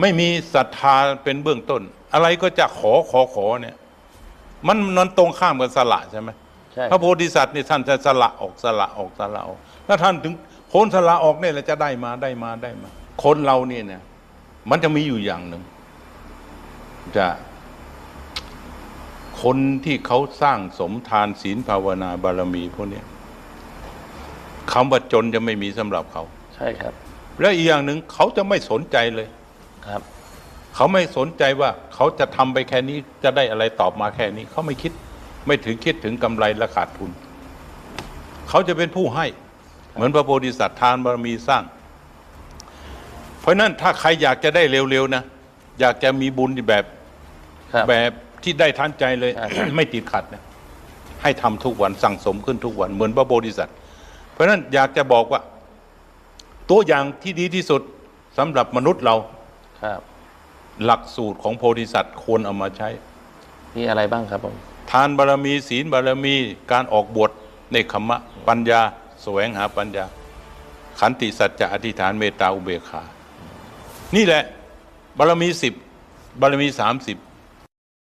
ไม่มีศรัทธาเป็นเบื้องต้น อะไรก็จะขอขอขอเนี่ย มันมันตรงข้ามกับสละใช่ไหมใช่พระโพธิสัตว์นี่ท่านจะสละออกสละออกสละออกถ้าท่านถึงพ้นสละออกเนี่ยเราจะได้มาได้มาได้มา คนเราเนี่ยเนี่ย มันจะมีอยู่อย่างหนึ่งจะคนที่เขาสร้างสมทานศีลภาวนาบารมีพวกเนี้ยคำว่าจนจะไม่มีสำหรับเขา ใช่ครับ และอีกอย่างหนึ่งเขาจะไม่สนใจเลย ครับ เขาไม่สนใจว่าเขาจะทำไปแค่นี้จะได้อะไรตอบมาแค่นี้ เขาไม่คิดไม่ถึงคิดถึงกำไรและขาดทุน เขาจะเป็นผู้ให้ เหมือนพระโพธิสัตว์ทานบารมีสร้าง เพราะฉะนั้นถ้าใครอยากจะได้เร็วๆนะอยากจะมีบุญแบบครับแบบที่ได้ทันใจเลยใช่ครับไม่ติดขัดนะให้ทำทุกวันสั่งสมขึ้นทุกวันเหมือนพระโพธิสัตว์เพราะฉะนั้นอยากจะบอกว่า ตัวอย่างที่ดีที่สุดสำหรับมนุษย์เรา ครับหลักสูตรของโพธิสัตว์ควรเอามาใช้ มีอะไรบ้างครับผมทานบารมีศีลบารมีการออกบวชในคขมะปัญญา แสวงหาปัญญา ขันติสัจจะอธิษฐานเมตตาอุเบกขา นี่แหละ บารมีสิบบารมีสามสิบ